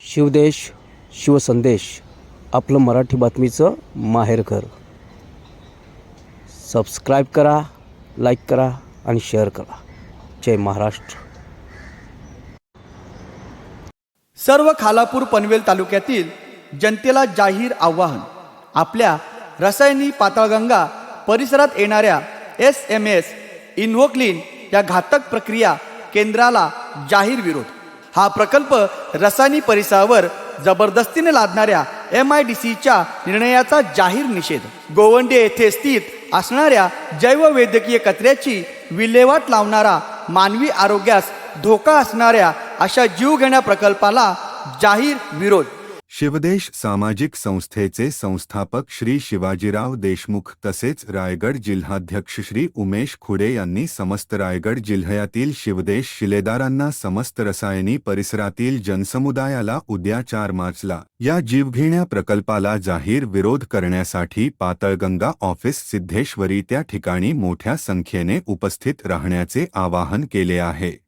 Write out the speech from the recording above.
शिवदेश शिवसंदेश आपलं मराठी बातमीचं माहेरघर सबस्क्राईब करा लाईक करा आणि शेअर करा. जय महाराष्ट्र. सर्व खालापूर पनवेल तालुक्यातील जनतेला जाहीर आव्हान. आपल्या रसायनी पाताळगंगा परिसरात येणाऱ्या एस एम एस इन्व्होक्लिन या घातक प्रक्रिया केंद्राला जाहीर विरोध. हा प्रकल्प रसायनी परिसरावर जबरदस्तीने लादणाऱ्या एम आय डी सीच्या निर्णयाचा जाहीर निषेध. गोवंडे येथे स्थित असणाऱ्या जैववैद्यकीय कचऱ्याची विल्हेवाट लावणारा मानवी आरोग्यास धोका असणाऱ्या अशा जीवघेण्या प्रकल्पाला जाहीर विरोध. शिवदेश सामाजिक संस्थेचे संस्थापक श्री शिवाजीराव देशमुख तसेच रायगड जिल्हाध्यक्ष श्री उमेश खुडे यांनी समस्त रायगड जिल्ह्यातील शिवदेश शिलेदारांना समस्त रसायनी परिसरातील जनसमुदायाला उद्या चार मार्चला या जीवघेण्या प्रकल्पाला जाहीर विरोध करण्यासाठी पातळगंगा ऑफिस सिद्धेश्वरी त्या ठिकाणी मोठ्या संख्येने उपस्थित राहण्याचे आवाहन केले आहे.